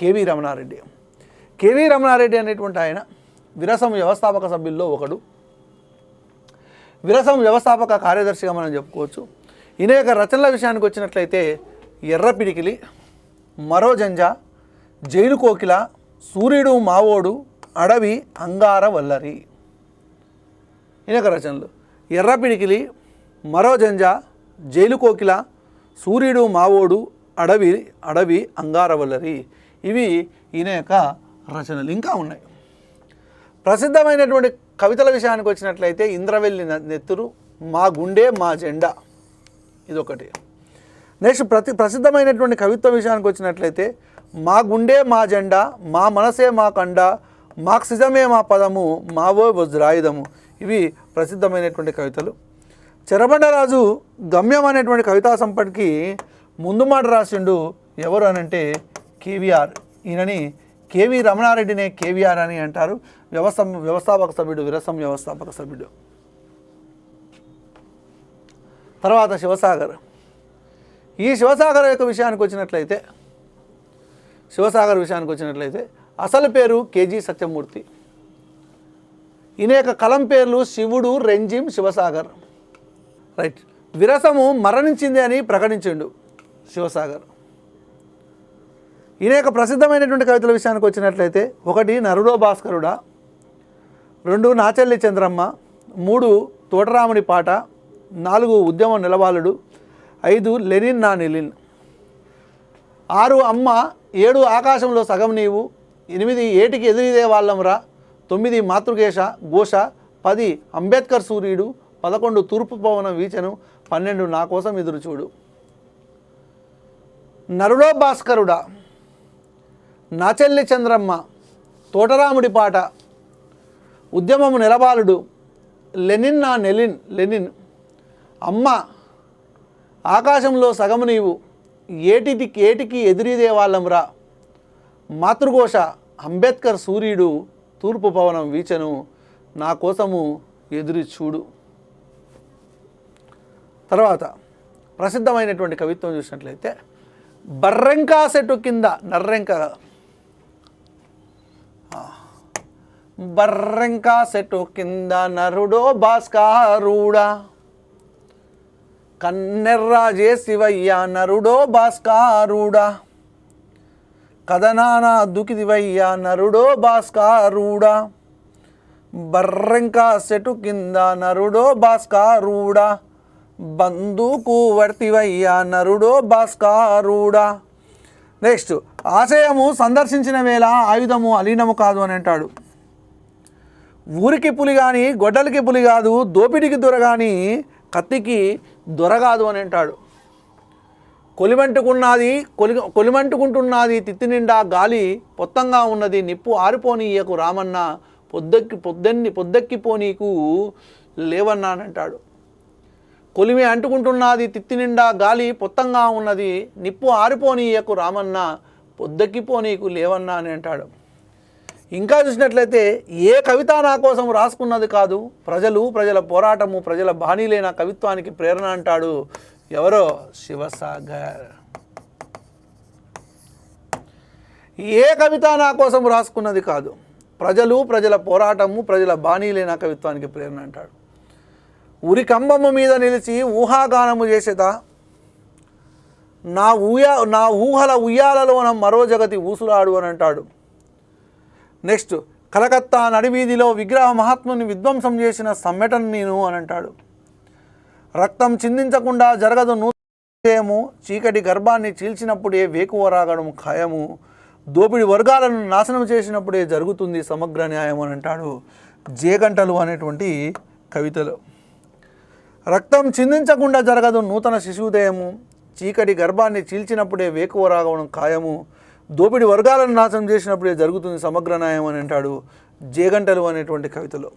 KV Ramanareddy. KV Ramanareddy అనేటువంటి ఆయన విరసం వ్యవస్థాపక సభ్యుల్లో ఒకడు. విరసం వ్యవస్థాపక కార్యదర్శిగా మనం చెప్పుకోవచ్చు. ఈయన యొక్క రచనల విషయానికి వచ్చినట్లయితే ఎర్ర పిడికిలి మరో జంజ జైలు కోకిల సూర్యుడు మావోడు అడవి అంగార వల్లరి. ఈయన యొక్క రచనలు. ఎర్ర పిడికిలి మరో జంజ జైలు కోకిల సూర్యుడు మావోడు అడవి అడవి అంగారవల్లరి ఇవి ఈయన యొక్క రచనలు ఇంకా ఉన్నాయి. ప్రసిద్ధమైనటువంటి కవితల విషయానికి వచ్చినట్లయితే ఇంద్రవెల్లి నెత్తురు మా గుండె మా జెండా. ఇదొకటి. నెక్స్ట్ ప్రతి ప్రసిద్ధమైనటువంటి కవిత్వ విషయానికి వచ్చినట్లయితే మా గుండె మా జెండా మా మనసే మా కండ మార్క్సిజమే మా పదము మావో వజ్రాయుధము. ఇవి ప్రసిద్ధమైనటువంటి కవితలు. చెరబండరాజు గమ్యం అనేటువంటి కవితా సంపటికి ముందు మాట రాసిండు ఎవరు అనంటే కేవీఆర్. ఈయనని కేవీ రమణారెడ్డినే కేవీఆర్ అని అంటారు. వ్యవస్థ వ్యవస్థాపక సభ్యుడు విరసం వ్యవస్థాపక సభ్యుడు. తర్వాత శివసాగర్. ఈ శివసాగర్ యొక్క విషయానికి వచ్చినట్లయితే శివసాగర్ విషయానికి వచ్చినట్లయితే అసలు పేరు కేజీ సత్యమూర్తి. ఈయన యొక్క కలం పేర్లు శివుడు రెంజిం శివసాగర్. రైట్. విరసము మరణించింది అని ప్రకటించిండు శివసాగర్. ఈయన యొక్క ప్రసిద్ధమైనటువంటి కవితల విషయానికి వచ్చినట్లయితే ఒకటి నరుడో భాస్కరుడా రెండు నాచెల్లి చంద్రమ్మ మూడు తోటరాముడి పాట నాలుగు ఉద్యమం నిలవాలుడు ఐదు లెనిన్ నా నిలిన్. ఆరు అమ్మ ఏడు ఆకాశంలో సగం నీవు ఎనిమిది ఏటికి ఎదురిదే వాళ్ళంరా తొమ్మిది మాతృకేశ ఘోష పది అంబేద్కర్ సూర్యుడు పదకొండు తూర్పు పవనం వీచను పన్నెండు నా కోసం ఎదురుచూడు. నరుడో భాస్కరుడా నాచెల్లి చంద్రమ్మ తోటరాముడి పాట ఉద్యమము నిలబాలుడు లెనిన్ నా నెలిన్ లెనిన్. అమ్మ ఆకాశంలో సగము నీవు ఏటికి ఏటికి ఎదురీదే వాళ్ళంరా మాతృఘోష అంబేద్కర్ సూర్యుడు తూర్పు పవనం వీచను నా కోసము ఎదురు చూడు. తర్వాత ప్రసిద్ధమైనటువంటి కవిత్వం చూసినట్లయితే బర్రెంకా సెట్టు కింద నర్రెంక బర్రెంకా సెట్టు కింద నరుడో భాస్కారుడా. కన్నెర్రాజే శివయ్య నరుడో భాస్కారుడా. కథనానా దుకిదివయ్య నరుడో భాస్కారుడా. బర్రెంకా సెటు కింద నరుడో భాస్కారుడా. బందుకు వర్తివయ్య నరుడో భాస్కారుడా. నెక్స్ట్ ఆశయము సందర్శించిన వేళ ఆయుధము అలీనము కాదు అని అంటాడు. ఊరికి పులి కానీ గొడ్డలికి పులి కాదు దోపిడికి దొర కానీ కత్తికి దొర కాదు అని అంటాడు. కొలిమంటుకున్నది కొలి కొలిమంటుకుంటున్నది తిత్తి నిండా గాలి పొత్తంగా ఉన్నది నిప్పు ఆరిపోనీయకు రామన్న పొద్దెక్కి పొద్దెన్ని పొద్దెక్కిపోనీకు లేవన్నా అని అంటాడు. కొలిమి అంటుకుంటున్నది తిత్తి నిండా గాలి పొత్తంగా ఉన్నది నిప్పు ఆరిపోనీయకు రామన్న పొద్దెక్కిపోనీకు లేవన్నా అని అంటాడు. ఇంకా చూసినట్లయితే ఏ కవిత నా కోసం రాసుకున్నది కాదు ప్రజలు ప్రజల పోరాటము ప్రజల బాణీలైన కవిత్వానికి ప్రేరణ అంటాడు ఎవరో? శివసాగర్. ఏ కవిత నా కోసం రాసుకున్నది కాదు ప్రజలు ప్రజల పోరాటము ప్రజల బాణీలైన కవిత్వానికి ప్రేరణ అంటాడు. ఉరి కంబము మీద నిలిచి ఊహాగానము చేసేదా? నా ఊయా నా ఊహల ఉయ్యాలలోన మరో జగతి ఊసులాడు అని అంటాడు. నెక్స్ట్ కలకత్తా నడివీధిలో విగ్రహ మహాత్ముని విధ్వంసం చేసిన సమ్మెటన్ నేను అని అంటాడు. రక్తం చిందించకుండా జరగదు నూతేము చీకటి గర్భాన్ని చీల్చినప్పుడే వేకువ రాగడం ఖాయము దోపిడి వర్గాలను నాశనం చేసినప్పుడే జరుగుతుంది సమగ్ర న్యాయం అని అంటాడు జేగంటలు అనేటువంటి కవితలు. రక్తం చిందించకుండా జరగదు నూతన శిశువుదయము. చీకటి గర్భాన్ని చీల్చినప్పుడే వేకువ రాగడం ఖాయము. దోపిడి వర్గాలను నాశనం చేసినప్పుడే జరుగుతుంది సమగ్ర న్యాయం అని అంటాడు జేగంటలు అనేటువంటి కవితలో.